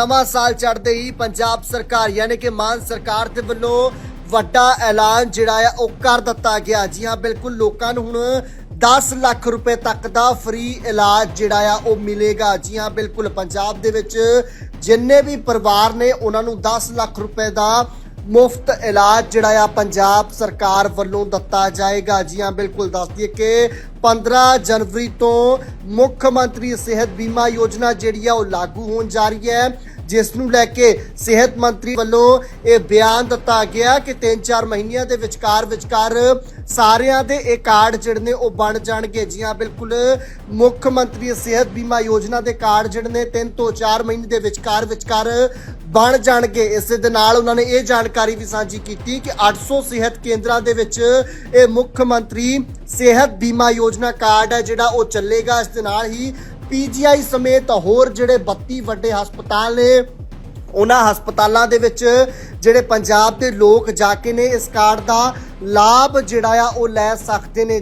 ਨਵਾਂ ਸਾਲ ਚੜ੍ਹਦੇ ਹੀ ਪੰਜਾਬ ਸਰਕਾਰ, ਯਾਨੀ ਕਿ ਮਾਨ ਸਰਕਾਰ ਦੇ ਵੱਲੋਂ ਵੱਡਾ ਐਲਾਨ ਜਿਹੜਾ ਆ, ਉਹ ਕਰ ਦਿੱਤਾ ਗਿਆ। ਜੀ ਹਾਂ, ਬਿਲਕੁਲ ਲੋਕਾਂ ਨੂੰ ਹੁਣ 10 ਲੱਖ ਰੁਪਏ ਤੱਕ ਦਾ ਫ੍ਰੀ ਇਲਾਜ ਜਿਹੜਾ ਆ, ਉਹ ਮਿਲੇਗਾ। ਜੀ ਹਾਂ, ਬਿਲਕੁਲ ਪੰਜਾਬ ਦੇ ਵਿੱਚ ਜਿੰਨੇ ਵੀ ਪਰਿਵਾਰ ਨੇ, ਉਹਨਾਂ ਨੂੰ 10 ਲੱਖ ਰੁਪਏ ਦਾ ਮੁਫਤ ਇਲਾਜ ਜਿਹੜਾ ਆ, ਪੰਜਾਬ ਸਰਕਾਰ ਵੱਲੋਂ ਦਿੱਤਾ ਜਾਏਗਾ। ਜੀ ਹਾਂ, ਬਿਲਕੁਲ ਦੱਸ ਦਈਏ ਕਿ 15 ਜਨਵਰੀ ਤੋਂ ਮੁੱਖ ਮੰਤਰੀ ਸਿਹਤ ਬੀਮਾ ਯੋਜਨਾ ਜਿਹੜੀ ਆ ਉਹ ਲਾਗੂ ਹੋਣ ਜਾ ਰਹੀ ਹੈ, ਜਿਸ ਨੂੰ ਲੈ ਕੇ ਸਿਹਤ ਮੰਤਰੀ ਵੱਲੋਂ ਇਹ ਬਿਆਨ ਦਿੱਤਾ ਗਿਆ ਕਿ 3-4 ਮਹੀਨਿਆਂ ਦੇ ਵਿਚਕਾਰ ਵਿਚਕਾਰ ਸਾਰਿਆਂ ਦੇ ਇਹ ਕਾਰਡ ਜਿਹੜੇ ਨੇ ਉਹ ਬਣ ਜਾਣਗੇ। ਜੀ ਹਾਂ ਬਿਲਕੁਲ ਮੁੱਖ ਮੰਤਰੀ ਸਿਹਤ ਬੀਮਾ ਯੋਜਨਾ ਦੇ ਕਾਰਡ ਜਿਹੜੇ ਨੇ 3 ਤੋਂ 4 ਮਹੀਨੇ ਦੇ ਵਿਚਕਾਰ ਵਿਚਕਾਰ ਬਣ ਜਾਣਗੇ। ਇਸੇ ਦੇ ਨਾਲ ਉਹਨਾਂ ਨੇ ਇਹ ਜਾਣਕਾਰੀ ਵੀ ਸਾਂਝੀ ਕੀਤੀ ਕਿ 800 ਸਿਹਤ ਕੇਂਦਰਾਂ ਦੇ ਵਿੱਚ ਇਹ ਮੁੱਖ ਮੰਤਰੀ ਸਿਹਤ ਬੀਮਾ ਯੋਜਨਾ ਕਾਰਡ ਹੈ ਜਿਹੜਾ ਉਹ ਚੱਲੇਗਾ। ਇਸ ਦੇ ਨਾਲ ਹੀ ਪੀਜੀਆਈ ਸਮੇਤ ਹੋਰ ਜਿਹੜੇ 32 ਵੱਡੇ ਹਸਪਤਾਲ ਨੇ, ਉਹਨਾਂ ਹਸਪਤਾਲਾਂ ਦੇ ਵਿੱਚ ਜਿਹੜੇ ਪੰਜਾਬ ਦੇ ਲੋਕ ਜਾ ਕੇ ਨੇ, ਇਸ ਕਾਰਡ ਦਾ ਲਾਭ ਜਿਹੜਾ ਆ ਉਹ ਲੈ ਸਕਦੇ ਨੇ।